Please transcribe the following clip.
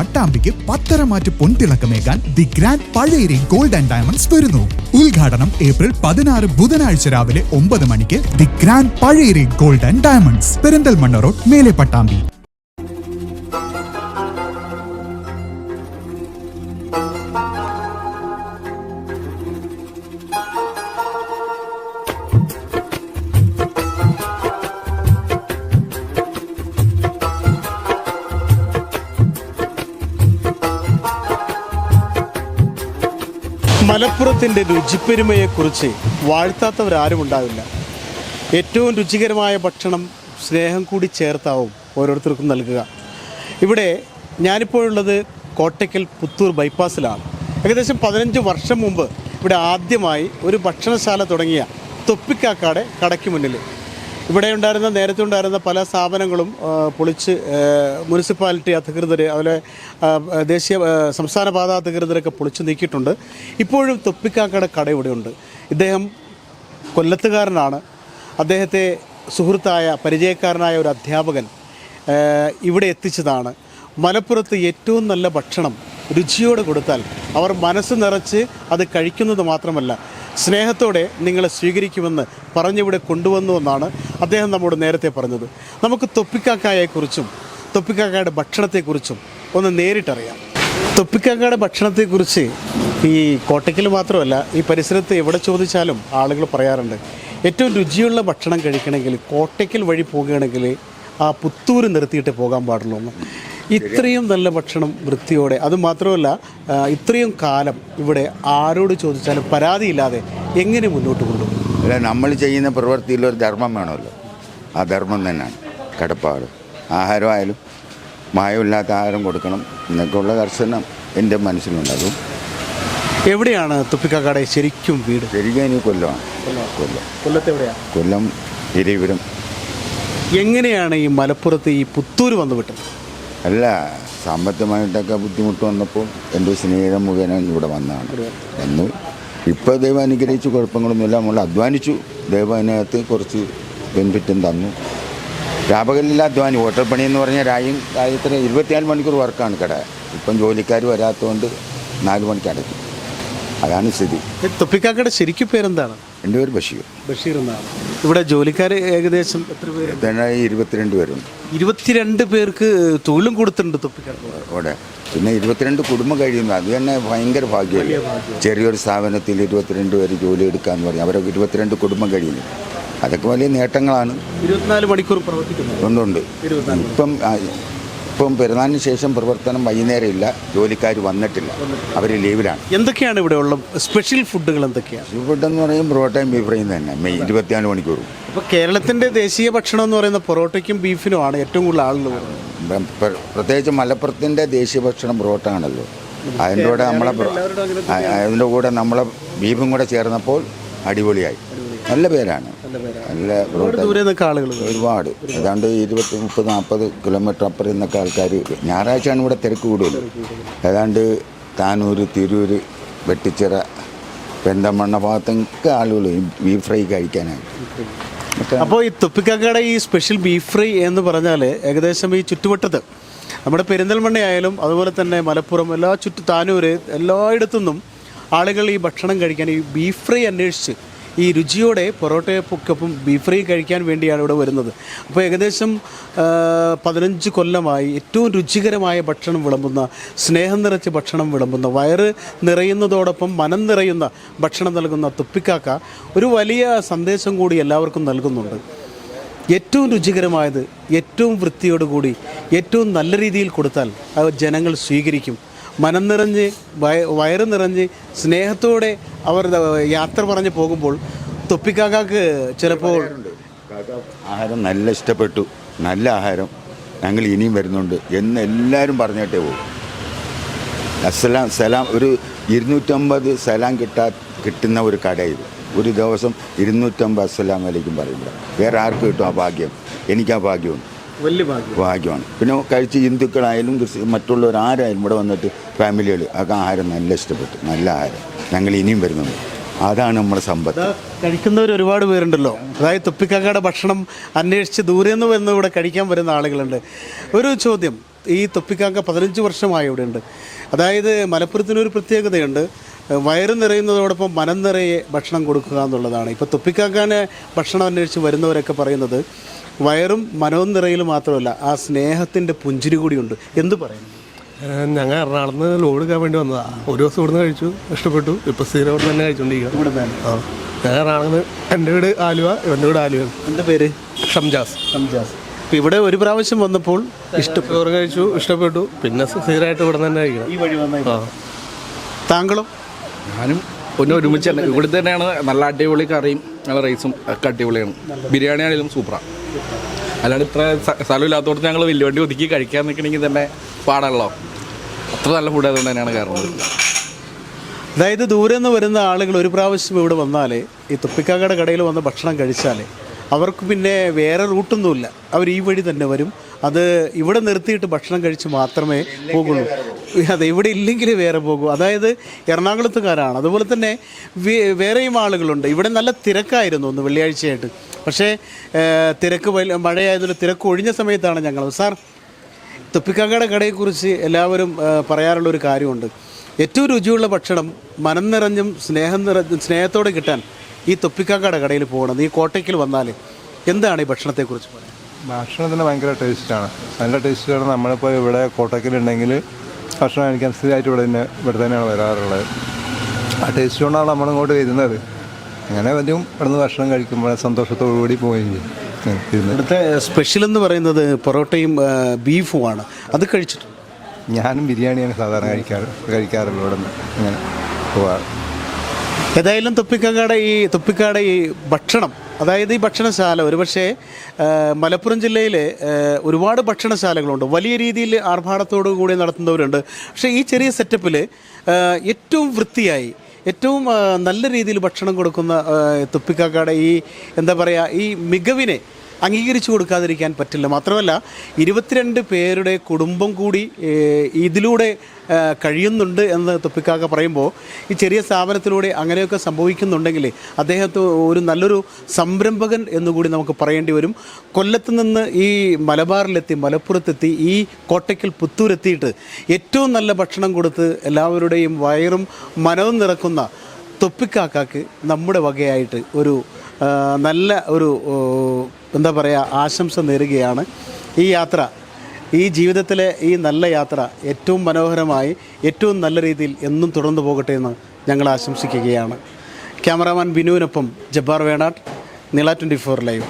പട്ടാമ്പിക്ക് പത്തരമാറ്റ് പൊൻതിളക്കമേകാൻ the grand Pazhayari gold and diamonds വരുന്നു. ഉദ്ഘാടനം ഏപ്രിൽ പതിനാറ് ബുധനാഴ്ച രാവിലെ ഒമ്പത് മണിക്ക് the grand Pazhayari gold and diamonds Perinthalmanna road മേലെ പട്ടാമ്പി. മലപ്പുറത്തിന്റെ രുചിപ്പെരുമയെക്കുറിച്ച് വാഴ്ത്താത്തവരാരും ഉണ്ടാവില്ല ഏറ്റവും രുചികരമായ ഭക്ഷണം സ്നേഹം കൂടി ചേർത്താവും ഓരോരുത്തർക്കും നൽകുക. ഇവിടെ ഞാനിപ്പോഴുള്ളത് കോട്ടയ്ക്കൽ പുത്തൂർ ബൈപ്പാസിലാണ്. ഏകദേശം പതിനഞ്ച് വർഷം മുമ്പ് ഇവിടെ ആദ്യമായി ഒരു ഭക്ഷണശാല തുടങ്ങിയ തൊപ്പിക്കാക്കാടെ കടയ്ക്ക് മുന്നിൽ ഇവിടെ ഉണ്ടായിരുന്ന നേരത്തെ ഉണ്ടായിരുന്ന പല സ്ഥാപനങ്ങളും പൊളിച്ച് മുനിസിപ്പാലിറ്റി അധികൃതർ അതുപോലെ ദേശീയ സംസ്ഥാന പാത അധികൃതരൊക്കെ പൊളിച്ച് നീക്കിയിട്ടുണ്ട്. ഇപ്പോഴും തൊപ്പിക്കാക്കയുടെ കട ഇവിടെയുണ്ട്. ഇദ്ദേഹം കൊല്ലത്തുകാരനാണ്. അദ്ദേഹത്തെ സുഹൃത്തായ പരിചയക്കാരനായ ഒരു അധ്യാപകൻ ഇവിടെ എത്തിച്ചതാണ്. മലപ്പുറത്ത് ഏറ്റവും നല്ല ഭക്ഷണം രുചിയോടെ കൊടുത്താൽ അവർ മനസ്സ് നിറച്ച് അത് കഴിക്കുന്നത് മാത്രമല്ല സ്നേഹത്തോടെ നിങ്ങളെ സ്വീകരിക്കുമെന്ന് പറഞ്ഞിവിടെ കൊണ്ടുവന്നുവെന്നാണ് അദ്ദേഹം നമ്മോട് നേരത്തെ പറഞ്ഞത്. നമുക്ക് തൊപ്പിക്കാക്കായെക്കുറിച്ചും തൊപ്പിക്കാക്കയുടെ ഭക്ഷണത്തെക്കുറിച്ചും ഒന്ന് നേരിട്ടറിയാം. തൊപ്പിക്കാക്കയുടെ ഭക്ഷണത്തെക്കുറിച്ച് ഈ കോട്ടയ്ക്കൽ മാത്രമല്ല ഈ പരിസരത്ത് എവിടെ ചോദിച്ചാലും ആളുകൾ പറയാറുണ്ട് ഏറ്റവും രുചിയുള്ള ഭക്ഷണം കഴിക്കണമെങ്കിൽ കോട്ടയ്ക്കൽ വഴി പോകുകയാണെങ്കിൽ ആ പുത്തൂര് നിർത്തിയിട്ട് പോകാൻ പാടുള്ളൂ ഇത്രയും നല്ല ഭക്ഷണം വൃത്തിയോടെ അത് മാത്രമല്ല ഇത്രയും കാലം ഇവിടെ ആരോട് ചോദിച്ചാലും പരാതിയില്ലാതെ എങ്ങനെ മുന്നോട്ട് കൊണ്ടുപോകും? അല്ല നമ്മൾ ചെയ്യുന്ന പ്രവൃത്തിയിൽ ഒരു ധർമ്മം വേണമല്ലോ. ആ ധർമ്മം തന്നെയാണ് കടപ്പാട്. ആഹാരമായാലും മായമില്ലാത്ത ആഹാരം കൊടുക്കണം. എന്നൊക്കെയുള്ള ദർശനം എന്റെ മനസ്സിലുണ്ടാകും. എവിടെയാണ് തുപ്പിക്കാക്കാടെ ശരിക്കും വീട്? ശരിക്കും ഇനി കൊല്ലമാണ് കൊല്ലം. കൊല്ലത്ത് എവിടെയാണ് കൊല്ലം ഇരവിടം എങ്ങനെയാണ് ഈ മലപ്പുറത്ത് ഈ പുത്തൂര് വന്നു വിട്ടത് അല്ല സാമ്പത്തികമായിട്ടൊക്കെ ബുദ്ധിമുട്ട് വന്നപ്പോൾ എന്റെ സ്നേഹം മുഖേന ഇവിടെ വന്നതാണ്. എന്ന് ഇപ്പോൾ ദൈവം അനുഗ്രഹിച്ച് കുഴപ്പങ്ങളൊന്നുമില്ല. നമ്മൾ അധ്വാനിച്ചു. ദൈവം അതിനകത്ത് കുറച്ച് ബെനിഫിറ്റും തന്നു. രാപകലില്ല അധ്വാനി ഹോട്ടൽ എന്ന് പറഞ്ഞാൽ രായും രാജ്യത്തിന് ഇരുപത്തിനാല് മണിക്കൂർ വർക്കാണ് കട. ഇപ്പം ജോലിക്കാർ വരാത്തതുകൊണ്ട് നാല് മണിക്ക് അടയ്ക്കും. അതാണ് സ്ഥിതി. തുപ്പിക്കാക്കയുടെ ശരിക്കും പേരെന്താണ്? എന്റെ പേര് ബഷീർ. ബഷീർ എന്നാണ്. ഇവിടെ ജോലിക്കാർ ഏകദേശം എത്ര പേര്? ഇരുപത്തിരണ്ട് പേരുണ്ട്. ഇരുപത്തിരണ്ട് പേർക്ക് തൊഴിലും കൊടുത്തിട്ടുണ്ട് അവിടെ. പിന്നെ ഇരുപത്തിരണ്ട് കുടുംബം കഴിയുന്നു. അത് തന്നെ ഭയങ്കര ഭാഗ്യമല്ലേ? ചെറിയൊരു സ്ഥാപനത്തിൽ ഇരുപത്തിരണ്ട് പേര് ജോലി എടുക്കാന്ന് പറഞ്ഞു അവരൊക്കെ ഇരുപത്തിരണ്ട് കുടുംബം കഴിയുന്നു. അതൊക്കെ വലിയ നേട്ടങ്ങളാണ്. ഇരുപത്തിനാല് മണിക്കൂർ പ്രവർത്തിക്കുന്നത് ഉണ്ട് ഇപ്പം ഇപ്പം പെരുന്നാളിന് ശേഷം പ്രവർത്തനം വൈകുന്നേരം ഇല്ല ജോലിക്കാർ വന്നിട്ടില്ല. അവർ ലീവിലാണ്. എന്തൊക്കെയാണ് ഇവിടെ ഉള്ള സ്പെഷ്യൽ ഫുഡുകൾ എന്തൊക്കെയാണ്? ഫുഡ് എന്ന് പറയും പൊറോട്ടയും ബീഫ് ഫ്രൈയും തന്നെ. മെയ് ഇരുപത്തിനാല് മണിക്കൂറും. അപ്പോൾ കേരളത്തിന്റെ ദേശീയ ഭക്ഷണം എന്ന് പറയുന്ന പൊറോട്ടയ്ക്കും ബീഫിനും ആണ് ഏറ്റവും കൂടുതൽ ആളുകൾ വരുന്നത്. പ്രത്യേകിച്ച് മലപ്പുറത്തിന്റെ ദേശീയ ഭക്ഷണം പൊറോട്ട ആണല്ലോ അതിന്റെ കൂടെ നമ്മളെ അതിന്റെ കൂടെ നമ്മളെ ബീഫും കൂടെ ചേർന്നപ്പോൾ അടിപൊളിയായി. നല്ല പേരാണ്. നല്ല ഒരുപാട് ദൂരെ നിന്നൊക്കെ ആളുകൾ വരും. ഒരുപാട്. ഏതാണ്ട് ഇരുപത്തി മുപ്പത് നാൽപ്പത് കിലോമീറ്റർ അപ്പുറം നിന്നൊക്കെ ആൾക്കാർ ഞായറാഴ്ചയാണ് ഇവിടെ തിരക്ക് കൂടുതൽ. ഏതാണ്ട് താനൂർ തിരൂർ വെട്ടിച്ചിറ പെന്തമണ്ണ ഭാഗത്തൊക്കെ ആളുകൾ ഈ ബീഫ് ഫ്രൈ കഴിക്കാനായി അപ്പോൾ ഈ തുപ്പിക്കക്കയുടെ ഈ സ്പെഷ്യൽ ബീഫ് ഫ്രൈ എന്ന് പറഞ്ഞാൽ ഏകദേശം ഈ ചുറ്റുവട്ടത്ത് നമ്മുടെ പെരിന്തൽമണ്ണയായാലും അതുപോലെ തന്നെ മലപ്പുറം എല്ലാ ചുറ്റു താനൂര് എല്ലായിടത്തുനിന്നും ആളുകൾ ഈ ഭക്ഷണം കഴിക്കാൻ ഈ ബീഫ് ഫ്രൈ അന്വേഷിച്ച് ഈ രുചിയോടെ പൊറോട്ടയൊപ്പം ബീഫ് ഫ്രൈ കഴിക്കാൻ വേണ്ടിയാണ് ഇവിടെ വരുന്നത്. അപ്പോൾ ഏകദേശം പതിനഞ്ച് കൊല്ലമായി ഏറ്റവും രുചികരമായ ഭക്ഷണം വിളമ്പുന്ന സ്നേഹം നിറച്ച് ഭക്ഷണം വിളമ്പുന്ന വയറ് നിറയുന്നതോടൊപ്പം മനം നിറയുന്ന ഭക്ഷണം നൽകുന്ന തുപ്പിക്കാക്ക ഒരു വലിയ സന്ദേശം കൂടി എല്ലാവർക്കും നൽകുന്നുണ്ട്. ഏറ്റവും രുചികരമായത് ഏറ്റവും വൃത്തിയോടുകൂടി ഏറ്റവും നല്ല രീതിയിൽ കൊടുത്താൽ അത് ജനങ്ങൾ സ്വീകരിക്കും. മനം നിറഞ്ഞ് വയ വയറ് നിറഞ്ഞ് സ്നേഹത്തോടെ അവർ യാത്ര പറഞ്ഞ് പോകുമ്പോൾ തൊപ്പിക്കാക്കാക്ക് ചിലപ്പോൾ ആഹാരം നല്ല ഇഷ്ടപ്പെട്ടു. നല്ല ആഹാരം ഞങ്ങൾ ഇനിയും വരുന്നുണ്ട് എന്ന് എല്ലാവരും പറഞ്ഞിട്ടേ പോകും അസലാം സലാം ഒരു ഇരുന്നൂറ്റമ്പത് സലാം കിട്ടാ കിട്ടുന്ന ഒരു കട ഇത് ഒരു ദിവസം ഇരുന്നൂറ്റമ്പത് അസ്സലാം വലൈക്കും പറയുമ്പോൾ വേറെ ആർക്കും കിട്ടും ആ ഭാഗ്യം? എനിക്ക് ആ ഭാഗ്യമുണ്ട് വലിയ ഭാഗ്യം. ഭാഗ്യമാണ്. പിന്നെ കഴിച്ച് ഹിന്ദുക്കളായാലും മറ്റുള്ളവർ ആരായാലും ഇവിടെ വന്നിട്ട് ഫാമിലികൾ ആ ആഹാരം നല്ല ഇഷ്ടപ്പെട്ടു. നല്ല ആഹാരം. ഞങ്ങൾ ഇനിയും വരുന്നുണ്ട്. അതാണ് നമ്മുടെ സമ്പത്ത്. കഴിക്കുന്നവർ ഒരുപാട് പേരുണ്ടല്ലോ. അതായത് തുപ്പിക്കാക്കയുടെ ഭക്ഷണം അന്വേഷിച്ച് ദൂരെ നിന്ന് വന്ന് ഇവിടെ കഴിക്കാൻ വരുന്ന ആളുകളുണ്ട്. ഒരു ചോദ്യം ഈ തുപ്പിക്കാക്ക പതിനഞ്ച് വർഷമായി ഇവിടെ ഉണ്ട് അതായത് മലപ്പുറത്തിനൊരു പ്രത്യേകതയുണ്ട്. വയറ് നിറയുന്നതോടൊപ്പം മനം നിറയെ ഭക്ഷണം കൊടുക്കുക എന്നുള്ളതാണ്. ഇപ്പോൾ തുപ്പിക്കാക്കാനെ ഭക്ഷണം അന്വേഷിച്ച് വരുന്നവരൊക്കെ പറയുന്നത് വയറും മനവും നിറയിലും മാത്രമല്ല ആ സ്നേഹത്തിന്റെ പുഞ്ചിരി കൂടിയുണ്ട്. എന്ത് പറയുന്നു? ഞങ്ങൾ എറണാകുളത്ത് നിന്ന് ലോഡ് എടുക്കാൻ വേണ്ടി വന്നതാ. ഒരു ദിവസം ഇവിടുന്ന് കഴിച്ചു ഇഷ്ടപ്പെട്ടു. ഇപ്പൊ സ്ഥിരം ഇവിടെ തന്നെ തന്നെ. ആ. ഞാൻ എറണാകുളത്ത് എന്റെ വീട് ആലുവ ഇവന്റെ വീട് ആലുവ എന്റെ പേര്? ഷംജാസ്. ഷംജാസ്. ഇപ്പോൾ ഇവിടെ ഒരു പ്രാവശ്യം വന്നപ്പോൾ ഇഷ്ടപ്പെട്ടു. കഴിച്ചു ഇഷ്ടപ്പെട്ടു. പിന്നെ സ്ഥിരമായിട്ട് ഇവിടെ തന്നെ കഴിക്കണം. ഈ വഴി ആ. താങ്കളും? ഞാനും പിന്നെ ഒരുമിച്ച് തന്നെ. ഇവിടെ തന്നെയാണ് നല്ല അടിപൊളി കറിയും നല്ല റൈസും ഒക്കെ അടിപൊളിയാണ്. ബിരിയാണി ആണെങ്കിലും സൂപ്പറാണ് അല്ലാണ്ട് ഇത്ര സ്ഥലം സ്ഥലമില്ലാത്തതുകൊണ്ട് ഞങ്ങൾ വലിയ വണ്ടി ഒതുക്കി കഴിക്കാൻ നിൽക്കണമെങ്കിൽ തന്നെ പാടാണല്ലോ. അത്ര നല്ല ഫുഡ് ആയതുകൊണ്ട് തന്നെയാണ് കാരണം അതായത് ദൂരെ നിന്ന് വരുന്ന ആളുകൾ ഒരു പ്രാവശ്യം ഇവിടെ വന്നാൽ ഈ തുപ്പിക്കാക്കയുടെ കടയിൽ വന്ന് ഭക്ഷണം കഴിച്ചാൽ അവർക്ക് പിന്നെ വേറെ റൂട്ടൊന്നുമില്ല അവർ ഈ വഴി തന്നെ വരും. അത് ഇവിടെ നിർത്തിയിട്ട് ഭക്ഷണം കഴിച്ച് മാത്രമേ പോകുള്ളൂ. അതെ ഇവിടെ ഇല്ലെങ്കിൽ വേറെ പോകൂ. അതായത് എറണാകുളത്തുകാരാണ്. അതുപോലെ തന്നെ വേറെയും ആളുകളുണ്ട്. ഇവിടെ നല്ല തിരക്കായിരുന്നു ഒന്ന് വെള്ളിയാഴ്ചയായിട്ട്. പക്ഷേ തിരക്ക് മഴയായതിൽ തിരക്ക് ഒഴിഞ്ഞ സമയത്താണ് ഞങ്ങൾ. സാർ തുപ്പിക്കാക്കയുടെ കടയെക്കുറിച്ച് എല്ലാവരും പറയാറുള്ള ഒരു കാര്യമുണ്ട്. ഏറ്റവും രുചിയുള്ള ഭക്ഷണം മനം നിറഞ്ഞും സ്നേഹം നിറഞ്ഞ സ്നേഹത്തോടെ കിട്ടാൻ ഈ തുപ്പിക്കാക്കയുടെ കടയിൽ പോകണം. ഈ കോട്ടയ്ക്കിൽ വന്നാൽ എന്താണ് ഈ ഭക്ഷണത്തെക്കുറിച്ച് പറയുന്നത് ഭക്ഷണത്തിന് ഭയങ്കര ടേസ്റ്റാണ്. നല്ല ടേസ്റ്റാണ്. നമ്മളിപ്പോൾ ഇവിടെ കോട്ടയ്ക്കിലുണ്ടെങ്കിൽ ഭക്ഷണം കഴിക്കാൻ സ്ഥിരമായിട്ട് ഇവിടെ തന്നെ ഇവിടെ തന്നെയാണ് വരാറുള്ളത്. ആ ടേസ്റ്റ് കൊണ്ടാണ് നമ്മളിങ്ങോട്ട് വരുന്നത്. അങ്ങനെ വരും ഇവിടുന്ന് ഭക്ഷണം കഴിക്കുമ്പോൾ സന്തോഷത്തോടു കൂടി പോവുകയും ചെയ്യും. ഇവിടുത്തെ സ്പെഷ്യൽ എന്ന് പറയുന്നത് പൊറോട്ടയും ബീഫുമാണ് അത് കഴിച്ചിട്ടുണ്ട്? ഞാനും ബിരിയാണിയാണ് സാധാരണ കഴിക്കാറ് കഴിക്കാറുള്ളത് ഇവിടെ നിന്ന് അങ്ങനെ പോവാറ്. ഏതായാലും തൊപ്പിക്കാക്കയുടെ ഈ തൊപ്പിക്കാട് ഈ ഭക്ഷണം അതായത് ഈ ഭക്ഷണശാല ഒരുപക്ഷെ മലപ്പുറം ജില്ലയിൽ ഒരുപാട് ഭക്ഷണശാലകളുണ്ട്. വലിയ രീതിയിൽ ആർഭാടത്തോടു കൂടി നടത്തുന്നവരുണ്ട്. പക്ഷേ ഈ ചെറിയ സെറ്റപ്പിൽ ഏറ്റവും വൃത്തിയായി ഏറ്റവും നല്ല രീതിയിൽ ഭക്ഷണം കൊടുക്കുന്ന തുപ്പിക്കാക്കാടെ ഈ എന്താ പറയുക ഈ മികവിനെ അംഗീകരിച്ചു കൊടുക്കാതിരിക്കാൻ പറ്റില്ല. മാത്രമല്ല ഇരുപത്തിരണ്ട് പേരുടെ കുടുംബം കൂടി ഇതിലൂടെ കഴിയുന്നുണ്ട് എന്ന് തൊപ്പിക്കാക്ക പറയുമ്പോൾ ഈ ചെറിയ സ്ഥാപനത്തിലൂടെ അങ്ങനെയൊക്കെ സംഭവിക്കുന്നുണ്ടെങ്കിൽ അദ്ദേഹത്തെ ഒരു നല്ലൊരു സംരംഭകൻ എന്നുകൂടി നമുക്ക് പറയേണ്ടി വരും. കൊല്ലത്ത് നിന്ന് ഈ മലബാറിലെത്തി മലപ്പുറത്തെത്തി ഈ കോട്ടയ്ക്കൽ പുത്തൂരെത്തിയിട്ട് ഏറ്റവും നല്ല ഭക്ഷണം കൊടുത്ത് എല്ലാവരുടെയും വയറും മനവും നിറക്കുന്ന തൊപ്പിക്കാക്കാക്ക് നമ്മുടെ വകയായിട്ട് ഒരു നല്ല ഒരു എന്താ പറയുക ആശംസ നേരുകയാണ്. ഈ യാത്ര ഈ ജീവിതത്തിലെ ഈ നല്ല യാത്ര ഏറ്റവും മനോഹരമായി ഏറ്റവും നല്ല രീതിയിൽ എന്നും തുടർന്നു പോകട്ടെ എന്ന് ഞങ്ങൾ ആശംസിക്കുകയാണ്. ക്യാമറാമാൻ ബിനുവിനൊപ്പം ജബ്ബാർ വേണാട്ട് നില ട്വന്റി ഫോർ ലൈവ്.